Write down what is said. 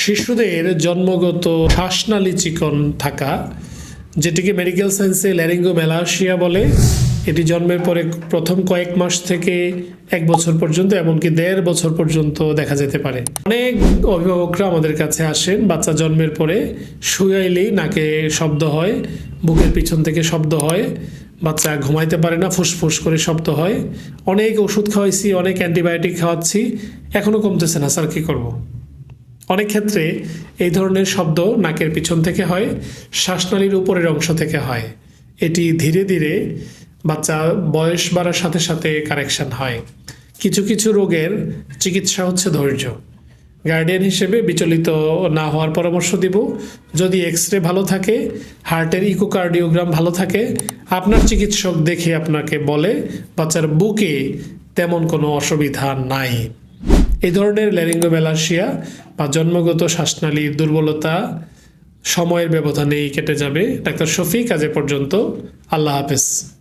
শিশুদের জন্মগত শ্বাসনালী চিকন থাকা, যেটিকে মেডিকেল সায়েন্সে ল্যারিঙ্গো ম্যালাসিয়া বলে, এটি জন্মের পরে প্রথম কয়েক মাস থেকে এক বছর পর্যন্ত এমনকি দেড় বছর পর্যন্ত দেখা যেতে পারে। অনেক অভিভাবকরা আমাদের কাছে আসেন, বাচ্চা জন্মের পরে শুয়াইলেই নাকে শব্দ হয়, বুকের পিছন থেকে শব্দ হয়, বাচ্চা ঘুমাইতে পারে না, ফুসফুস করে শব্দ হয়। অনেক ওষুধ খাওয়াইছি, অনেক অ্যান্টিবায়োটিক খাওয়াচ্ছি এখনও কমতেছে না, স্যার, কী করব? অনেক ক্ষেত্রে এই ধরনের শব্দ নাকের পিছন থেকে হয়, শ্বাসনালীর উপরের অংশ থেকে হয়। এটি ধীরে ধীরে বাচ্চা বয়স বাড়ার সাথে সাথে কারেকশন হয়। কিছু কিছু রোগের চিকিৎসা হচ্ছে ধৈর্য। গার্ডিয়ান হিসেবে বিচলিত না হওয়ার পরামর্শ দিব। যদি এক্স রে ভালো থাকে, হার্টের ইকোকার্ডিওগ্রাম ভালো থাকে, আপনার চিকিৎসক দেখে আপনাকে বলে বাচ্চার বুকে তেমন কোনো অসুবিধা নাই। এই ধরনের ল্যারিঙ্গোম্যালাসিয়া বা জন্মগত শ্বাসনালীর দুর্বলতা সময়ের ব্যবধানেই কেটে যাবে। ডাক্তার শফিক, আজ এ পর্যন্ত। আল্লাহ হাফেজ।